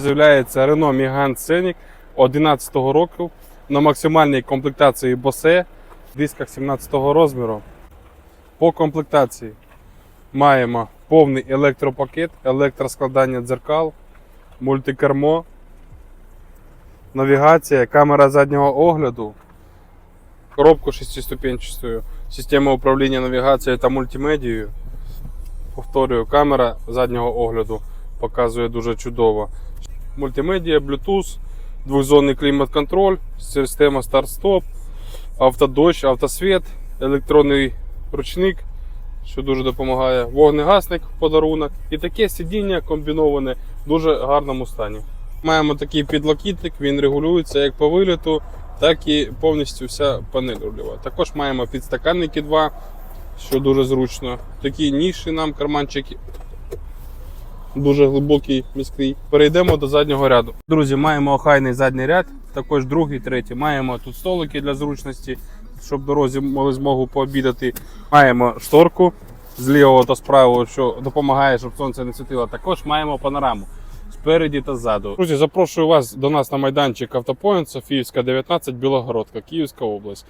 З'являється Renault Megane Scenic 11 року на максимальній комплектації Bose в дисках 17 розміру. По комплектації маємо повний електропакет, електроскладання дзеркал, мультикермо, навігація, камера заднього огляду, коробку шестиступенчастою, система управління навігацією та мультимедією. Повторюю, камера заднього огляду показує дуже чудово. Мультимедіа, Bluetooth, двохзонний клімат-контроль, система старт-стоп, автодощ, автосвіт, електронний ручник, що дуже допомагає, вогнегасник в подарунок і таке сидіння комбіноване в дуже гарному стані. Маємо такий підлокітник, він регулюється як по виліту, так і повністю вся панель рульова. Також маємо підстаканники два, що дуже зручно. Такі ніші нам карманчики дуже глибокий міський. Перейдемо до заднього ряду. Друзі, маємо охайний задній ряд, також другий, третій. Маємо тут столики для зручності, щоб дорозі мали змогу пообідати. Маємо шторку з лівого та з правого, що допомагає, щоб сонце не світило. Також маємо панораму. Спереді та ззаду. Друзі, запрошую вас до нас на майданчик Автопоінт, Софіївська, 19, Білогородка, Київська область.